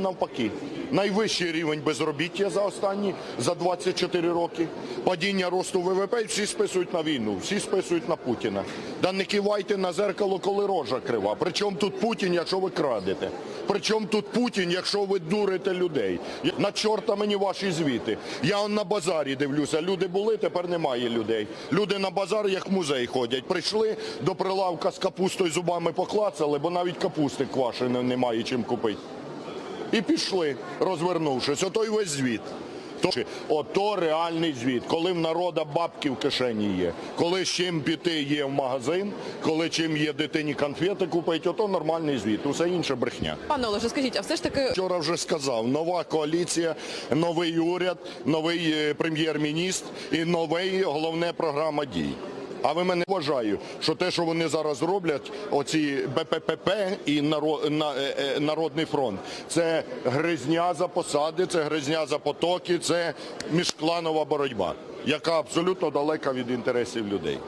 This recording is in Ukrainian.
навпаки. Найвищий рівень безробіття за останні, за 24 роки. Падіння росту ВВП, всі списують на війну, всі списують на Путіна. Да не кивайте на зеркало, коли рожа крива. Причому тут Путін, якщо ви крадете? Причому тут Путін, якщо ви дурите людей? На чорта мені ваші звіти. Я на базарі дивлюся, люди були, тепер немає людей. Люди на базар як в музей ходять. Прийшли до прилавка з капустою зубами поклацали, бо навіть капусти квашеної немає чим купити. І пішли, розвернувшись. Ото й весь звіт. То- Ото реальний звіт, коли в народа бабки в кишені є, коли з чим піти є в магазин, коли чим є дитині конфети купити, ото нормальний звіт, усе інше брехня. Пане Олеже, скажіть, а все ж таки Вчора вже сказав, нова коаліція, новий уряд, новий е, прем'єр-міністр і новий головне програма дій. А ви мене вважаю, що те, що вони зараз роблять, оці БППП і е, е, Народний фронт, це гризня за посади, це гризня за потоки, це міжкланова боротьба, яка абсолютно далека від інтересів людей.